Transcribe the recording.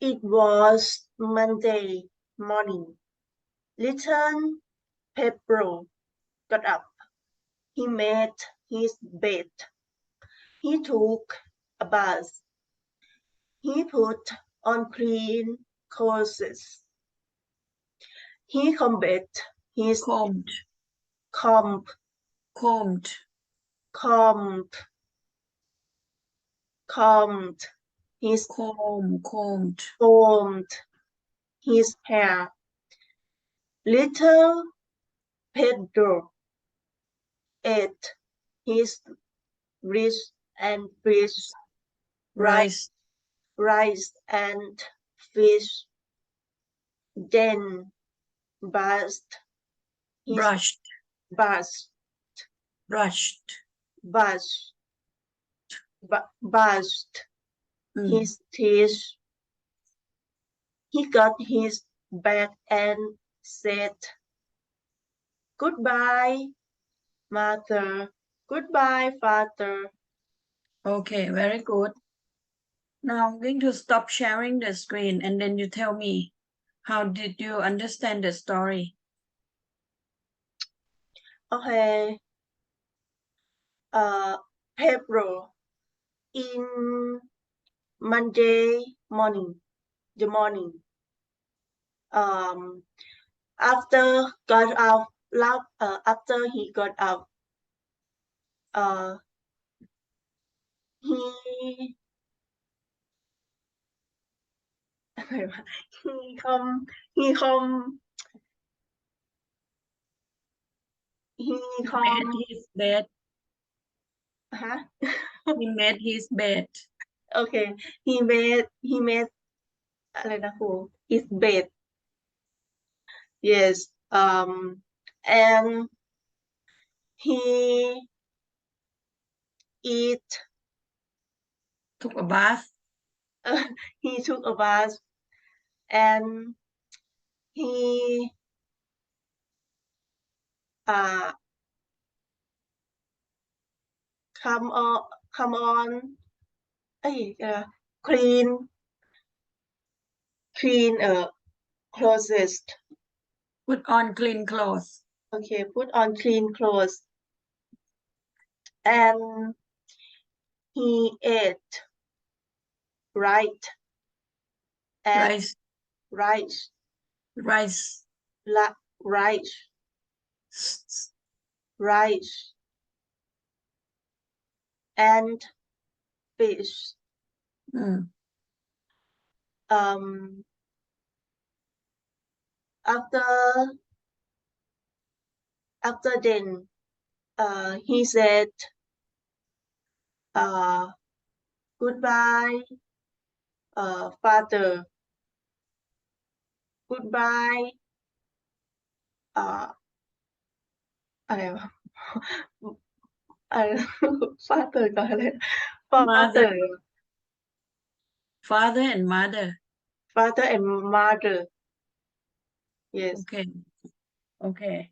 It was Monday morning. Little Pedro got up. He made his bed. He took a bath. He put on clean clothes. He combed his combed comb, combed combed, combed his comb combed. combed. His hair. Little Pedro ate his rice and fish, rice. Rice and fish. Then his brushed. brushed brushed. Brushed bu- brushed Mm. his teeth. He got his bag and said, Goodbye, mother. Goodbye, father. Okay, very good. Now I'm going to stop sharing the screen and then you tell me how did you understand the story? Okay. Uh, Pedro, in Monday morning, the morning. Um, after got out, uh, after he got out, uh, he he come he come he come made his bed. Huh? He made his bed okay he made he made อะไรนะครู his bed yes um and he eat Took a bath. he took a bath and he uh come on come on เอ้ยเอ่อ clean clean uh clothes Put on clean clothes. okay put on clean clothes and he ate right and Rice. rice Rice. la, rice rice and fish Mm. um after after then uh he said uh goodbye uh father goodbye uh อะไรวะ อะไร father ก่อนอะไ ร father Father and mother. father and mother yes Okay. Okay.